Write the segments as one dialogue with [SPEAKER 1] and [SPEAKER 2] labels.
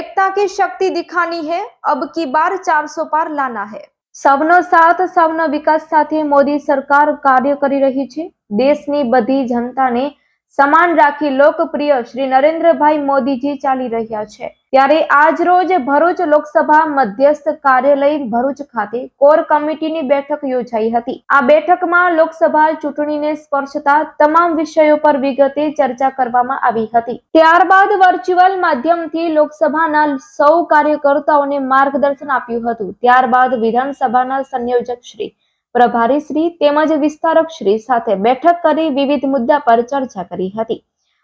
[SPEAKER 1] एकता की शक्ति दिखानी है अब की बार 400 પાર લાના है સૌનો સાથ સૌનો વિકાસ સાથે મોદી સરકાર કાર્ય કરી રહી છે દેશની બધી જનતાને સમાન રાખી લોકપ્રિય શ્રી નરેન્દ્રભાઈ મોદીજી ચાલી રહ્યા છે ત્યારે આજ રોજ ભરૂચ લોકસભા મધ્યસ્થ કાર્યાલય ભરૂચ ખાતે કોર કમિટીની બેઠક યોજાઈ હતી. આ બેઠકમાં લોકસભા ચૂંટણીને સ્પર્શતા તમામ વિષયો પર વિગતે ચર્ચા કરવામાં આવી હતી. ત્યારબાદ વર્ચ્યુઅલ માધ્યમથી લોકસભાના સૌ કાર્યકર્તાઓને માર્ગદર્શન આપ્યું હતું. ત્યારબાદ વિધાનસભાના સંયોજક શ્રી પ્રભારી શ્રી તેમજ વિસ્તારક શ્રી સાથે બેઠક કરી વિવિધ મુદ્દા પર ચર્ચા કરી હતી.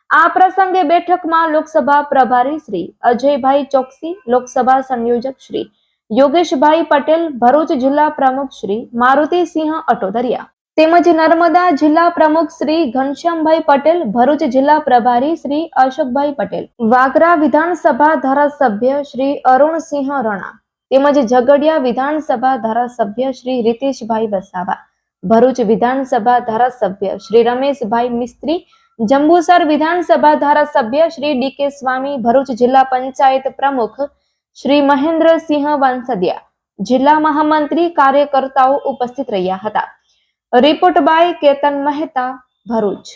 [SPEAKER 1] આ પ્રસંગે બેઠકમાં લોકસભા પ્રભારી શ્રી અજયભાઈ ચોકસી, લોકસભા સંયોજક શ્રી યોગેશભાઈ પટેલ, ભરૂચ જિલ્લા પ્રમુખ શ્રી મારુતિસિંહ અટોદરિયા. તેમજ નર્મદા જિલ્લા પ્રમુખ શ્રી ઘનશ્યામભાઈ પટેલ, ભરૂચ જિલ્લા પ્રભારી શ્રી અશોકભાઈ પટેલ, વાગરા વિધાનસભા ધારાસભ્ય શ્રી અરુણસિંહ રણા, તેમજ ઝઘડિયા વિધાનસભા ધારાસભ્ય શ્રી રીતેશભાઈ વસાવા, ભરૂચ વિધાનસભા ધારાસભ્ય શ્રી રમેશભાઈ મિસ્ત્રી જંબુસર વિધાનસભા ધારાસભ્ય શ્રી ડી કે સ્વામી, ભરૂચ જિલ્લા પંચાયત પ્રમુખ શ્રી મહેન્દ્રસિંહ વાંસદિયા, જિલ્લા મહામંત્રી કાર્યકર્તાઓ ઉપસ્થિત રહ્યા હતા. Report by Ketan Mehta, Bharuch.